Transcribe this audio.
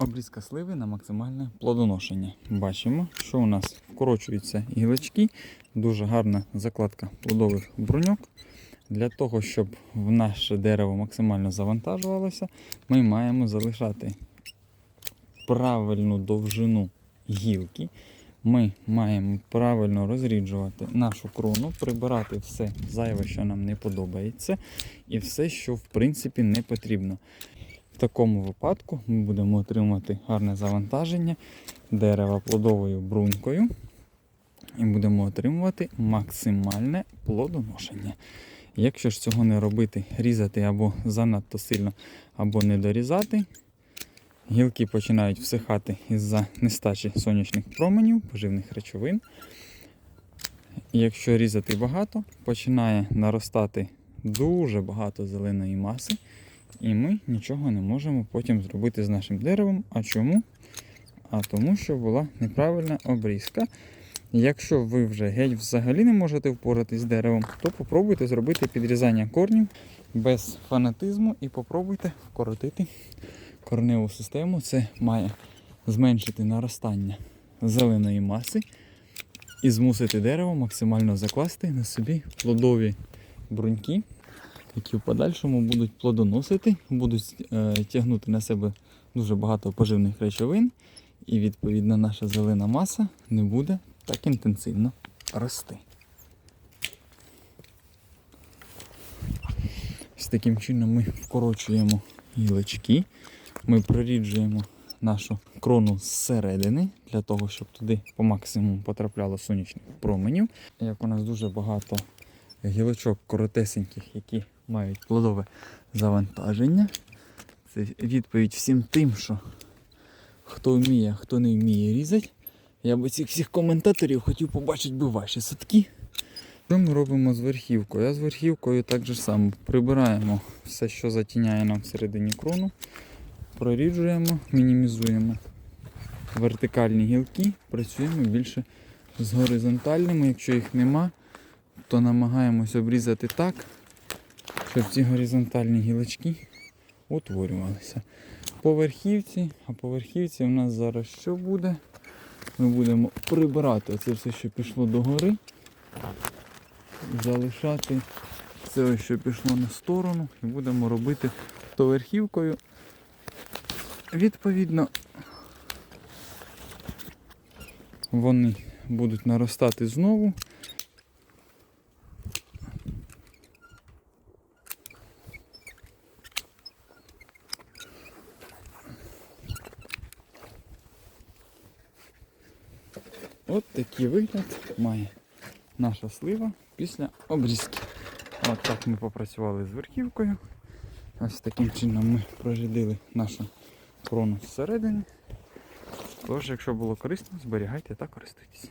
Обрізка сливи на максимальне плодоношення. Бачимо, що у нас вкорочуються гілочки, дуже гарна закладка плодових бруньок. Для того, щоб в наше дерево максимально завантажувалося, ми маємо залишати правильну довжину гілки. Ми маємо правильно розріджувати нашу крону, прибирати все зайве, що нам не подобається, і все, що в принципі не потрібно. В такому випадку ми будемо отримувати гарне завантаження дерева плодовою брунькою і будемо отримувати максимальне плодоношення. Якщо ж цього не робити, різати або занадто сильно, або не дорізати, гілки починають всихати із-за нестачі сонячних променів, поживних речовин. Якщо різати багато, починає наростати дуже багато зеленої маси, і ми нічого не можемо потім зробити з нашим деревом. А чому? А тому, що була неправильна обрізка. Якщо ви вже геть взагалі не можете впоратись з деревом, то попробуйте зробити підрізання корнів без фанатизму і попробуйте вкоротити корневу систему. Це має зменшити наростання зеленої маси і змусити дерево максимально закласти на собі плодові бруньки, які в подальшому будуть плодоносити, будуть е, тягнути на себе дуже багато поживних речовин, і відповідно наша зелена маса не буде так інтенсивно рости. Ось таким чином ми вкорочуємо гілочки, ми проріджуємо нашу крону зсередини, для того, щоб туди по максимуму потрапляло сонячних променів. Як у нас дуже багато гілочок коротесеньких, які мають плодове завантаження. Це відповідь всім тим, що хто вміє, хто не вміє різати. Я би цих всіх коментаторів хотів побачити би ваші садки. Що ми робимо з верхівкою? А з верхівкою так же само прибираємо все, що затіняє нам всередині крону, проріджуємо, мінімізуємо вертикальні гілки, працюємо більше з горизонтальними. Якщо їх нема, то намагаємось обрізати так, щоб ці горизонтальні гілочки утворювалися. По верхівці, а по верхівці у нас зараз що буде? Ми будемо прибирати це все, що пішло догори, залишати все, що пішло на сторону, і будемо робити то верхівкою. Відповідно, вони будуть наростати знову. От такий вигляд має наша слива після обрізки. От так ми попрацювали з верхівкою. Ось таким чином ми прорядили нашу крону зсередини. Тож, якщо було корисно, зберігайте та користуйтесь.